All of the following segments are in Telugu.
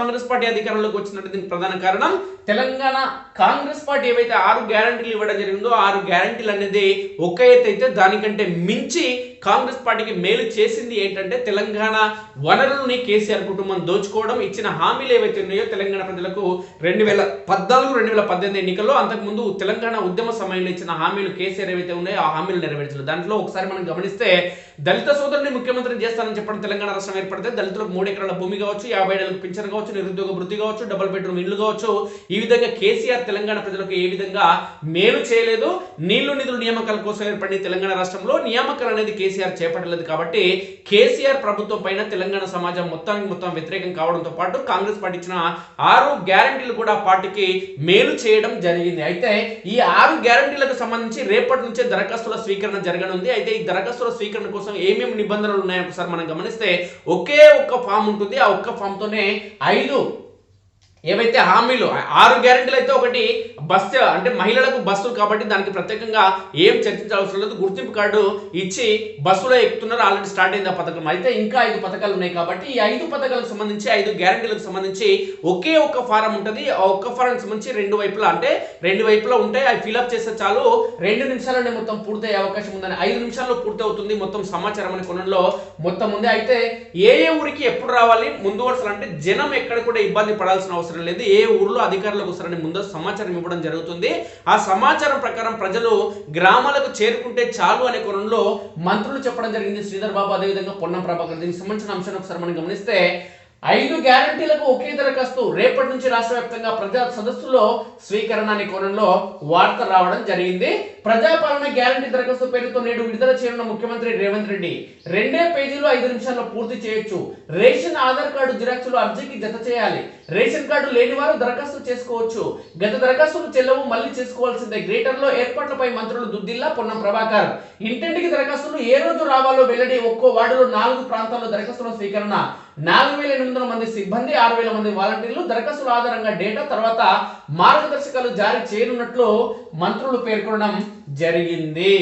కాంగ్రెస్ పార్టీ అధికారంలోకి వచ్చినట్టు దీనికి ప్రధాన కారణం తెలంగాణ కాంగ్రెస్ పార్టీ ఏవైతే ఆరు గ్యారంటీలు ఇవ్వడం జరిగిందో ఆరు గ్యారంటీలు అనేది ఒక ఎత్తు అయితే దానికంటే మించి కాంగ్రెస్ పార్టీకి మేలు చేసింది ఏంటంటే తెలంగాణ వనరులని కేసీఆర్ కుటుంబం దోచుకోవడం ఇచ్చిన హామీలు ఏవైతే ఉన్నాయో తెలంగాణ ప్రజలకు రెండు వేల పద్నాలుగు రెండు వేల పద్దెనిమిది ఎన్నికల్లో అంతకుముందు తెలంగాణ ఉద్యమ సమయంలో ఇచ్చిన హామీలు కేసీఆర్ ఏవైతే ఉన్నాయో ఆ హామీలు నెరవేర్చలేదు. దాంట్లో ఒకసారి మనం గమనిస్తే దళిత సోదరుని ముఖ్యమంత్రి చేస్తానని చెప్పడం తెలంగాణ రాష్ట్రం ఏర్పడితే దళితులకు మూడు ఎకరాల భూమి కావచ్చు యాభై ఏళ్ళకు పింఛన్ కావచ్చు నిరుద్యోగ వృద్ధి కావచ్చు డబుల్ బెడ్రూమ్ ఇల్లు కావచ్చు. ఈ విధంగా కేసీఆర్ తెలంగాణ ప్రజలకు ఏ విధంగా మేలు చేయలేదు? నీళ్ళు నిధులు నియామకాల కోసం ఏర్పడిన తెలంగాణ రాష్ట్రంలో నియామకాలు అనేది కేసీఆర్ చేపట్టలేదు కాబట్టి కేసీఆర్ ప్రభుత్వం పైన తెలంగాణ సమాజం మొత్తానికి మొత్తం వ్యతిరేకం కావడంతో పాటు కాంగ్రెస్ పార్టీ ఇచ్చిన ఆరు గ్యారంటీలు కూడా పార్టీకి మేలు చేయడం జరిగింది. అయితే ఈ ఆరు గ్యారంటీలకు సంబంధించి రేపటి నుంచే దరఖాస్తుల స్వీకరణ జరగనుంది. అయితే ఈ దరఖాస్తుల స్వీకరణ కోసం ఏమేమి నిబంధనలు ఉన్నాయో ఒకసారి మనం గమనిస్తే ఒకే ఒక్క ఫామ్ ఉంటుంది. ఆ ఒక్క ఫామ్తోనే ఐదు ఏవైతే హామీలు ఆరు గ్యారెంటీలు అయితే ఒకటి బస్ అంటే మహిళలకు బస్సులు కాబట్టి దానికి ప్రత్యేకంగా ఏం చర్చించాల్సిన లేదు. గుర్తింపు కార్డు ఇచ్చి బస్సులో ఎక్కుతున్నారు. ఆల్రెడీ స్టార్ట్ అయింది ఆ పథకం. అయితే ఇంకా ఐదు పథకాలు ఉన్నాయి కాబట్టి ఈ ఐదు పథకాలకు సంబంధించి ఐదు గ్యారెంటీలకు సంబంధించి ఒకే ఒక్క ఫారం ఉంటుంది. ఆ ఒక్క ఫారం సంబంధించి రెండు వైపులా అంటే రెండు వైపులా ఉంటాయి అవి ఫిల్అప్ చేస్తే చాలు. రెండు నిమిషాలనే మొత్తం పూర్తయ్యే అవకాశం ఉందని ఐదు నిమిషాల్లో పూర్తి అవుతుంది మొత్తం సమాచారం అనే కొనంలో మొత్తం ఉంది. అయితే ఏ ఏ ఊరికి ఎప్పుడు రావాలి? ముందు వరుసలు అంటే జనం ఎక్కడ కూడా ఇబ్బంది పడాల్సిన అవసరం లేదు ఏ ఊర్లో అధికారులకు వస్తారని ముందు సమాచారం ఇవ్వడం జరుగుతుంది. ఆ సమాచారం ప్రకారం ప్రజలు గ్రామాలకు చేరుకుంటే చాలు అనే కోణంలో మంత్రులు చెప్పడం జరిగింది. శ్రీధర్ బాబు అదేవిధంగా పొన్నం ప్రభాకర్. దీనికి సంబంధించిన అంశాన్ని ఒకసారి మనం గమనిస్తే ఐదు గ్యారంటీలకు ఒకే దరఖాస్తు రేపటి నుంచి రాష్ట్ర వ్యాప్తంగా ప్రజా సదస్సులో స్వీకరణ అనే కోణంలో వార్త రావడం జరిగింది. ప్రజాపాలన గ్యారంటీ దరఖాస్తు పేరుతో నేడు విడుదల చేయనున్న ముఖ్యమంత్రి రేవంత్ రెడ్డి రెండే పేజీలో ఐదు నిమిషాల్లో పూర్తి చేయొచ్చు. రేషన్ ఆధార్ కార్డు జిరాక్సులు అర్జీకి జత చేయాలి. రేషన్ కార్డు లేని వారు దరఖాస్తు చేసుకోవచ్చు. గత దరఖాస్తులు చెల్లవు మళ్ళీ చేసుకోవాల్సిందే. గ్రేటర్లో ఏర్పాట్లపై మంత్రులు దుద్దిల్లా పొన్నం ప్రభాకర్. ఇంటింటికి దరఖాస్తులు ఏ రోజు రావాలో వెల్లడి ఒక్కో వార్డులో నాలుగు ప్రాంతాల్లో దరఖాస్తుల స్వీకరణ. నాలుగు వేల ఎనిమిది వందల మంది సిబ్బంది ఆరు వేల మంది వాలంటీర్లు దరఖాస్తుల ఆధారంగా డేటా తర్వాత మార్గదర్శకాలు జారీ చేయనున్నట్లు మంత్రులు పేర్కొనడం జరిగింది.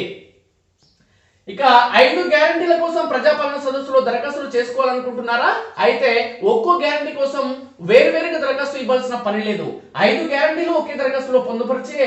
ఇక ఐదు గ్యారంటీల కోసం ప్రజాపాలన సదస్సులో దరఖాస్తులు చేసుకోవాలనుకుంటున్నారా? అయితే ఒక్కో గ్యారంటీ కోసం వేరువేరుగా దరఖాస్తు ఇవ్వాల్సిన పని లేదు. ఐదు గ్యారంటీలు ఒకే దరఖాస్తులో పొందుపరిచే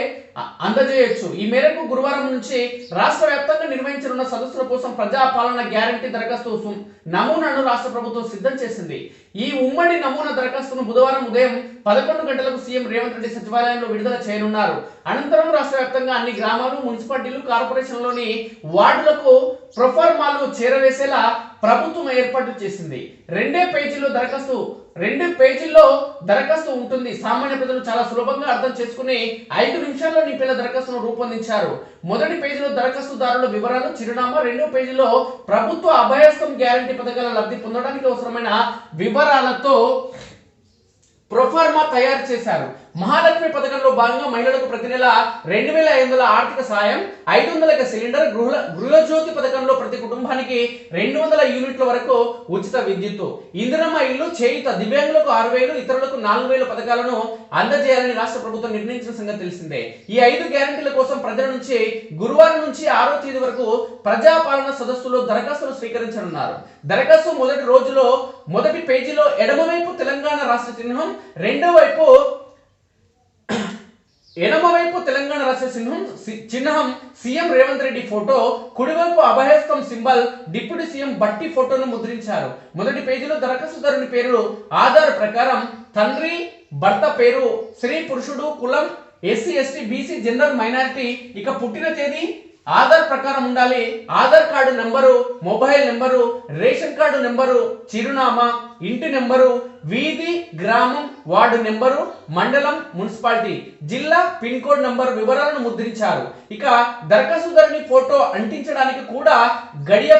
అందజేయొచ్చు. ఈ మేరకు గురువారం నుంచి రాష్ట్ర వ్యాప్తంగా నిర్వహించనున్న సదస్సుల కోసం ప్రజాపాలన గ్యారంటీ దరఖాస్తు నమూనాను రాష్ట్ర ప్రభుత్వం సిద్ధం చేసింది. ఈ ఉమ్మడి నమూనా దరఖాస్తును బుధవారం ఉదయం పదకొండు గంటలకు సీఎం రేవంత్ రెడ్డి సచివాలయంలో విడుదల చేయనున్నారు. అనంతరం రాష్ట్ర వ్యాప్తంగా అన్ని గ్రామాలు మున్సిపాలిటీలు కార్పొరేషన్లోని వార్డులకు ప్రొఫార్మాలు చేరవేసేలా ప్రభుత్వం ఏర్పాటు చేసింది. రెండే పేజీలో దరఖాస్తు రెండు పేజీల్లో దరఖాస్తు ఉంటుంది. సామాన్య ప్రజలు చాలా సులభంగా అర్థం చేసుకుని ఐదు నిమిషాల్లో నింపేలా దరఖాస్తును రూపొందించారు. మొదటి పేజీలో దరఖాస్తుదారుల వివరాలు చిరునామా రెండో పేజీలో ప్రభుత్వ అభయస్థం గ్యారంటీ పథకాల లబ్ధి పొందడానికి అవసరమైన వివరాలతో ప్రొఫార్మా తయారు చేశారు. మహాలక్ష్మి పథకంలో భాగంగా మహిళలకు ప్రతి నెల రెండు వేల ఐదు వందల ఆర్థిక సాయం ఐదు వందల సిలిండర్ గృహ గృహజ్యోతి పథకంలో ప్రతి కుటుంబానికి రెండు వందల యూనిట్ల వరకు ఉచిత విద్యుత్ ఇందిరమ్మ ఇల్లు చేయుత దివ్యాంగులకు ఆరు వేలు ఇతరులకు నాలుగు వేల పథకాలను అందజేయాలని రాష్ట్ర ప్రభుత్వం నిర్ణయించిన సంగతి తెలిసిందే. ఈ ఐదు గ్యారంటీల కోసం ప్రజల నుంచి గురువారం నుంచి ఆరో తేదీ వరకు ప్రజాపాలన సదస్సులో దరఖాస్తులు స్వీకరించనున్నారు. దరఖాస్తు మొదటి రోజులో మొదటి పేజీలో ఎడమవైపు తెలంగాణ రాష్ట్ర చిహ్నం రెండో వైపు ఎడమవైపు తెలంగాణ రాష్ట్ర చిహ్నం సి- చిహ్నం సీఎం రేవంత్ రెడ్డి ఫోటో కుడివైపు అభయస్థం సింబల్ డిప్యూటీ సీఎం బట్టి ఫోటోను ముద్రించారు. మొదటి పేజీలో దరఖాస్తుదారుని పేరు ఆధార్ ప్రకారం తండ్రి భర్త పేరు స్త్రీ పురుషుడు కులం SC ST BC general minority ఇక పుట్టిన తేదీ ఆధార్ ప్రకారం ఉండాలి. Aadhaar card number mobile number ration card number చిరునామా ఇంటి నెంబరు వీధి గ్రామం వార్డు నెంబరు మండలం మున్సిపాలిటీ. జిల్లా పిన్ కోడ్ నంబర్ వివరాలను ముద్రించారు. ఇక దరఖాస్తుదారుని ఫోటో అంటించడానికి కూడా గడియ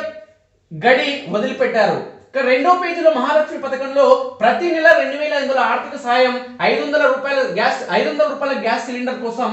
గడి వదిలిపెట్టారు. ఇక రెండో పేజీలో మహాలక్ష్మి పథకంలో ప్రతి నెల రెండు వేల ఐదు వందల ఆర్థిక సాయం ఐదు వందల రూపాయల గ్యాస్ ఐదు వందల రూపాయల గ్యాస్ సిలిండర్ కోసం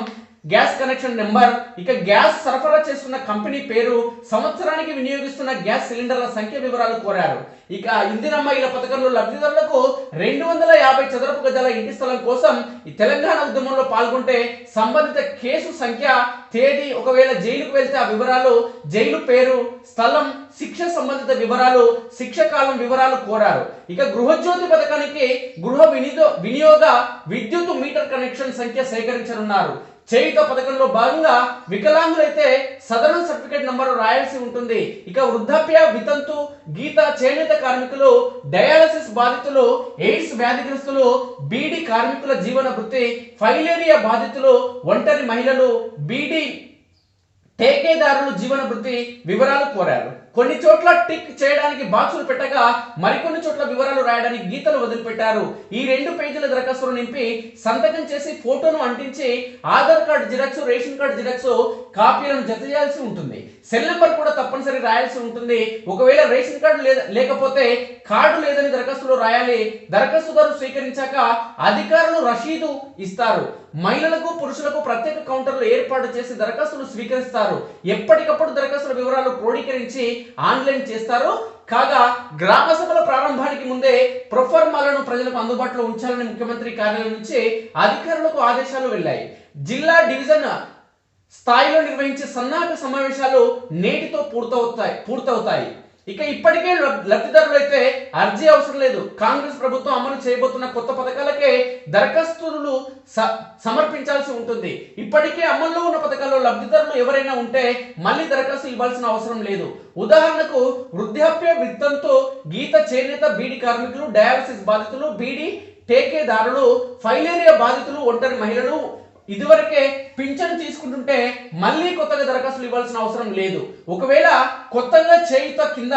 గ్యాస్ కనెక్షన్ నెంబర్. ఇక గ్యాస్ సరఫరా చేస్తున్న కంపెనీ పేరు సంవత్సరానికి వినియోగిస్తున్న గ్యాస్ సిలిండర్ల సంఖ్య వివరాలు కోరారు. ఇక ఇందిరమ్మ ఇళ్ళ పథకంలో లబ్ధిదారులకు రెండు వందల యాభై చదరపు గజాల ఇంటి స్థలం కోసం ఈ తెలంగాణ ఉద్యమంలో పాల్గొంటే సంబంధిత కేసు సంఖ్య తేదీ ఒకవేళ జైలుకు వెళ్తే ఆ వివరాలు జైలు పేరు స్థలం శిక్ష సంబంధిత వివరాలు శిక్ష కాలం వివరాలు కోరారు. ఇక గృహజ్యోతి పథకానికి గృహ వినియోగ వినియోగ విద్యుత్ మీటర్ కనెక్షన్ సంఖ్య సేకరించనున్నారు. చేయుత పథకంలో భాగంగా వికలాంగులైతే సదరన్ సర్టిఫికేట్ నంబర్ రాయాల్సి ఉంటుంది. ఇక వృద్ధాప్య వితంతు గీత చేనేత కార్మికులు డయాలసిస్ బాధితులు ఎయిడ్స్ వ్యాధిగ్రస్తులు బీడీ కార్మికుల జీవన వృత్తి ఫైలేరియా బాధితులు ఒంటరి మహిళలు బీడీ టేకేదారులు జీవన వృత్తి వివరాలు కోరారు. కొన్ని చోట్ల టిక్ చేయడానికి బాక్సులు పెట్టగా మరికొన్ని చోట్ల వివరాలు రాయడానికి గీతలు వదిలిపెట్టారు. ఈ రెండు పేజీల దరఖాస్తులు నింపి సంతకం చేసి ఫోటోను అంటించి Aadhaar card xerox ration card xerox కాపీలను జత చేయాల్సి ఉంటుంది. సెల్ నెంబర్ కూడా తప్పనిసరి రాయాల్సి ఉంటుంది. ఒకవేళ రేషన్ కార్డు లేదా లేకపోతే కార్డు లేదని దరఖాస్తులో రాయాలి. దరఖాస్తుదారు స్వీకరించాక అధికారులు రషీదు ఇస్తారు. మహిళలకు పురుషులకు ప్రత్యేక కౌంటర్లు ఏర్పాటు చేసి దరఖాస్తులు స్వీకరిస్తారు. ఎప్పటికప్పుడు దరఖాస్తుల వివరాలు క్రోడీకరించి ఆన్లైన్ చేస్తారు? కాగా గ్రామ సభల ప్రారంభానికి ముందే ప్రొఫర్మాలను ప్రజలకు అందుబాటులో ఉంచాలని ముఖ్యమంత్రి కార్యాలయం నుంచి అధికారులకు ఆదేశాలు వెళ్ళాయి. జిల్లా డివిజన్ స్థాయిలో నిర్వహించే సన్నాహక సమావేశాలు నేటితో పూర్తవుతాయి పూర్తవుతాయి. ఇక ఇప్పటికే లబ్ధిదారులు అయితే అర్జీ అవసరం లేదు. కాంగ్రెస్ ప్రభుత్వం అమలు చేయబోతున్న కొత్త పథకాలకే దరఖాస్తులు స- సమర్పించాల్సి ఉంటుంది. ఇప్పటికే అమల్లో ఉన్న పథకాల్లో లబ్ధిదారులు ఎవరైనా ఉంటే మళ్ళీ దరఖాస్తు ఇవ్వాల్సిన అవసరం లేదు. ఉదాహరణకు వృద్ధాప్య విత్తంతో గీత చేనేత బీడీ కార్మికులు డయాలసిస్ బాధితులు బీడీ టేకేదారులు ఫైలేరియా బాధితులు ఒంటరి మహిళలు ఇదివరకే పింఛను తీసుకుంటుంటే మళ్ళీ కొత్తగా దరఖాస్తులు ఇవ్వాల్సిన అవసరం లేదు. ఒకవేళ కొత్తగా చేయుత కింద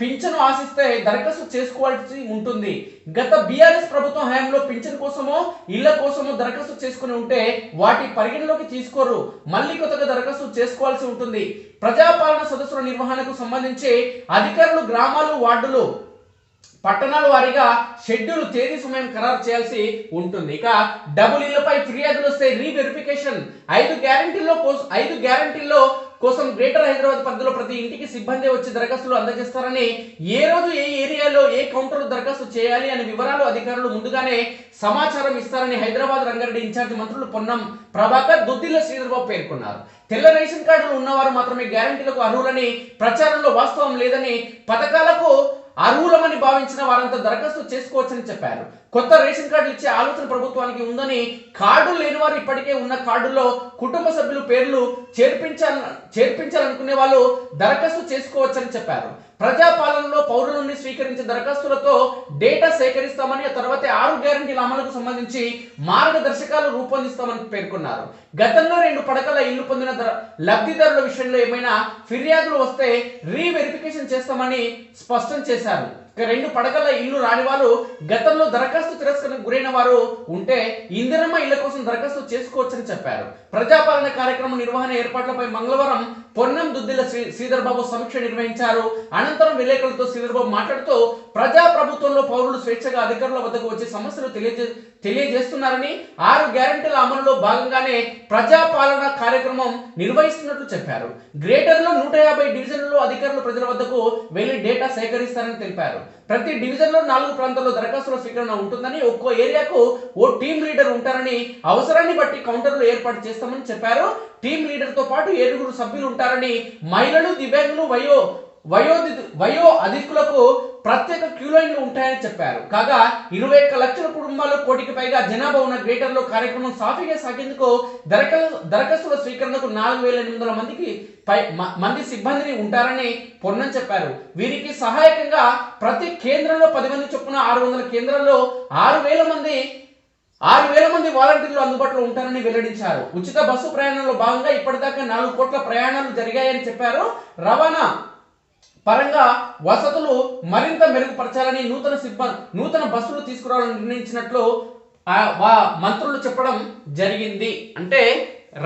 పింఛను ఆశిస్తే దరఖాస్తు చేసుకోవాల్సి ఉంటుంది. గత బీఆర్ఎస్ ప్రభుత్వం హయాంలో పింఛన్ కోసమో ఇళ్ళ కోసమో దరఖాస్తు చేసుకుని ఉంటే వాటి పరిగణలోకి తీసుకోరు. మళ్ళీ కొత్తగా దరఖాస్తు చేసుకోవాల్సి ఉంటుంది. ప్రజాపాలన సదస్సుల నిర్వహణకు సంబంధించి అధికారులు గ్రామాలు వార్డులు పట్టణాల వారీగా షెడ్యూల్ తేదీ సమయం ఖరారు చేయాల్సి ఉంటుంది. ఇక డబుల్ ఇళ్ళపై ఫిర్యాదులు వస్తే రీవెరిఫికేషన్. ఐదు గ్యారంటీల్లో ఐదు గ్యారంటీల్లో కోసం గ్రేటర్ హైదరాబాద్ పరిధిలో ప్రతి ఇంటికి సిబ్బంది వచ్చి దరఖాస్తులు అందజేస్తారని ఏ రోజు ఏ ఏరియాలో ఏ కౌంటర్ దరఖాస్తు చేయాలి అనే వివరాలు అధికారులు ముందుగానే సమాచారం ఇస్తారని హైదరాబాద్ రంగారెడ్డి ఇన్ఛార్జ్ మంత్రులు పొన్నం ప్రభాకర్ దుద్దిల్ల శ్రీధర్బాబు పేర్కొన్నారు. తెల్ల రేషన్ కార్డులు ఉన్నవారు మాత్రమే గ్యారంటీలకు అర్హులని ప్రచారంలో వాస్తవం లేదని పథకాలకు అర్హులమని భావించిన వారంతా దరఖాస్తు చేసుకోవచ్చని చెప్పారు. కొత్త రేషన్ కార్డులు ఇచ్చే ఆలోచన ప్రభుత్వానికి ఉందని కార్డులు లేని వారు ఇప్పటికే ఉన్న కార్డుల్లో కుటుంబ సభ్యుల పేర్లు చేర్పించాల చేర్పించాలనుకునే వాళ్ళు దరఖాస్తు చేసుకోవచ్చని చెప్పారు. ప్రజాపాలనలో పౌరుల నుండి స్వీకరించే దరఖాస్తులతో డేటా సేకరిస్తామని తర్వాత ఆరు గ్యారంటీల అమలుకు సంబంధించి మార్గదర్శకాలు రూపొందిస్తామని పేర్కొన్నారు. గతంలో రెండు పడకల ఇల్లు పొందిన లబ్ధిదారుల విషయంలో ఏమైనా ఫిర్యాదులు వస్తే రీవెరిఫికేషన్ చేస్తామని స్పష్టం చేశారు. ఇక రెండు పడకల ఇల్లు రాని వారు గతంలో దరఖాస్తు తిరస్కరణకు గురైన వారు ఉంటే ఇందిరమ్మ ఇళ్ళ కోసం దరఖాస్తు చేసుకోవచ్చని చెప్పారు. ప్రజాపాలన కార్యక్రమం నిర్వహణ ఏర్పాట్లపై మంగళవారం పొన్నం దుద్దిల శ్రీ సమీక్ష నిర్వహించారు. అనంతరం విలేకరులతో శ్రీధర్బాబు మాట్లాడుతూ ప్రజా ప్రభుత్వంలో పౌరులు స్వేచ్ఛగా అధికారుల వద్దకు వచ్చే సమస్యలు తెలియజే తెలియజేస్తున్నారని ఆరు గ్యారెంటీల అమలులో భాగంగానే ప్రజాపాలన కార్యక్రమం నిర్వహిస్తున్నట్లు చెప్పారు. గ్రేటర్లో నూట యాభై డివిజన్లలో అధికారులు ప్రజల వద్దకు వెళ్ళి డేటా సేకరిస్తారని తెలిపారు. ప్రతి డివిజన్లో నాలుగు ప్రాంతాల్లో దరఖాస్తుల స్వీకరణ ఉంటుందని ఒక్కో ఏరియాకు ఓ టీం లీడర్ ఉంటారని అవసరాన్ని బట్టి కౌంటర్లు ఏర్పాటు చేస్తామని చెప్పారు. టీం లీడర్తో పాటు ఏడుగురు సభ్యులు ఉంటారని మహిళలు దివ్యాంగులు వయో వయో వయో అధికులకు ప్రత్యేక క్యూలైన్లు ఉంటాయని చెప్పారు. కాగా ఇరవై ఒక్క లక్షల కుటుంబాలు కోటికి పైగా జనాభా ఉన్న గ్రేటర్లో కార్యక్రమం సాఫీగా సాగేందుకు దరఖాస్తు దరఖాస్తుల స్వీకరణకు నాలుగు వేల ఎనిమిది వందల మందికి పై మ- మంది సిబ్బందిని ఉంటారని పొన్నం చెప్పారు. వీరికి సహాయకంగా ప్రతి కేంద్రంలో పది మంది చొప్పున ఆరు వందల కేంద్రాల్లో ఆరు వేల మంది ఆరు వేల మంది వాలంటీర్లు అందుబాటులో ఉంటారని వెల్లడించారు. ఉచిత బస్సు ప్రయాణంలో భాగంగా ఇప్పటిదాకా నాలుగు కోట్ల ప్రయాణాలు జరిగాయని చెప్పారు రవాణా పరంగా వసతులు మరింత మెరుగుపరచాలని నూతన సిబ్బంది నూతన బస్సులు తీసుకురావాలని నిర్ణయించినట్లు ఆ మంత్రులు చెప్పడం జరిగింది. అంటే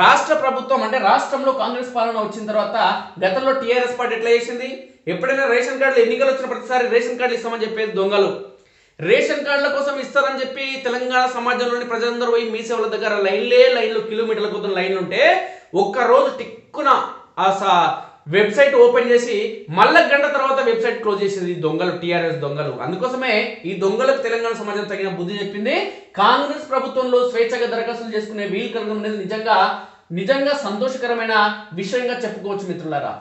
రాష్ట్ర ప్రభుత్వం అంటే రాష్ట్రంలో కాంగ్రెస్ పాలన వచ్చిన తర్వాత గతంలో టీఆర్ఎస్ పార్టీ ఎట్లా చేసింది? ఎప్పుడైనా రేషన్ కార్డులు ఎన్నికలు వచ్చిన ప్రతిసారి రేషన్ కార్డులు ఇస్తామని చెప్పేది దొంగలు. రేషన్ కార్డుల కోసం ఇస్తారని చెప్పి తెలంగాణ సమాజంలోని ప్రజలందరూ పోయి మీ సేవల దగ్గర లైన్లే లైన్లు కిలోమీటర్ల కొద్దిన లైన్లు ఉంటే ఒక్క రోజు టిక్కున ఆ సా వెబ్సైట్ ఓపెన్ చేసి మళ్ళ గంట తర్వాత వెబ్సైట్ క్లోజ్ చేసేది దొంగలు టీఆర్ఎస్ దొంగలు. అందుకోసమే ఈ దొంగలకు తెలంగాణ సమాజం తగిన బుద్ధి చెప్పింది. కాంగ్రెస్ ప్రభుత్వంలో స్వేచ్ఛగా దరఖాస్తులు చేసుకునే వీలు కలగడం అనేది నిజంగా నిజంగా సంతోషకరమైన విషయంగా చెప్పుకోవచ్చు మిత్రులారా.